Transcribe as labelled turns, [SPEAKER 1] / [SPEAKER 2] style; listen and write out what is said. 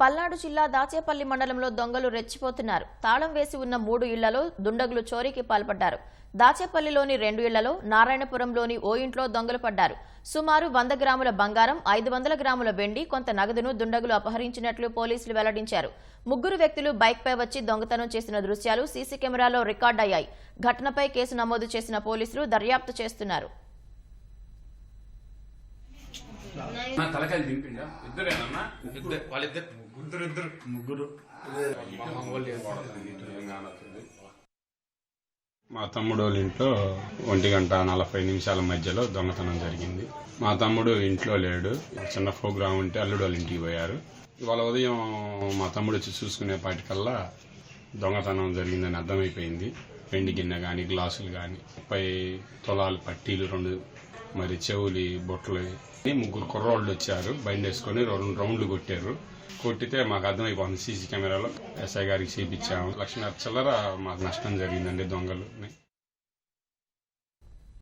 [SPEAKER 1] పల్నాడు జిల్లా దాచేపల్లి మండలంలో దొంగలు రెచ్చిపోతున్నారు. తాళం వేసి ఉన్న మూడు ఇళ్ళలో దుండగులు చోరీకి పాల్పడ్డారు. దాచేపల్లిలోని రెండు ఇళ్ళలో నారాయణపురంలోని ఓ ఇంట్లో దొంగలు పడ్డారు. సుమారు వంద గ్రాముల బంగారం ఐదు వందల గ్రాముల వెండి కొంత నగదును దుండగులు అపహరించినట్లు పోలీసులు వెల్లడించారు. ముగ్గురు వ్యక్తులు బైక్పై వచ్చి దొంగతనం చేసిన దృశ్యాలు సీసీ కెమెరాలో రికార్డయ్యాయి. ఘటనపై కేసు నమోదు చేసిన పోలీసులు దర్యాప్తు చేస్తున్నారు.
[SPEAKER 2] నా తలకాయలు దింపిండా ఇద్దరేనన్నా
[SPEAKER 3] ఇద్దరు వాళ్ళిద్దరు.
[SPEAKER 2] ఇద్దరు ఇద్దరు. ముగ్గురు.
[SPEAKER 4] మా తమ్ముడు వాళ్ళ ఇంట్లో ఒంటి గంట నలభై నిమిషాల మధ్యలో దొంగతనం జరిగింది. మా తమ్ముడు ఇంట్లో లేడు. చిన్న ప్రోగ్రాం ఉంటే అల్లుడు వాళ్ళ ఇంటికి పోయారు. ఇవాళ ఉదయం మా తమ్ముడు వచ్చి చూసుకునే పాటికల్లా దొంగతనం జరిగిందని అర్థమైపోయింది. వెండి గిన్నె కానీ గ్లాసులు కానీ ముప్పై తులాలు పట్టీలు రెండు మరి చెవులి బొట్లు ముగ్గురు కుర్రోళ్ళు వచ్చారు బయట వేసుకొని రెండు రౌండ్లు కొట్టారు. కొట్టితే మాకు అర్థమైపోతుంది సీసీ కెమెరాలో. ఎస్ఐ గారికి చేపించాము. లక్షన్నర చిల్లర మాకు నష్టం జరిగిందండి దొంగలు.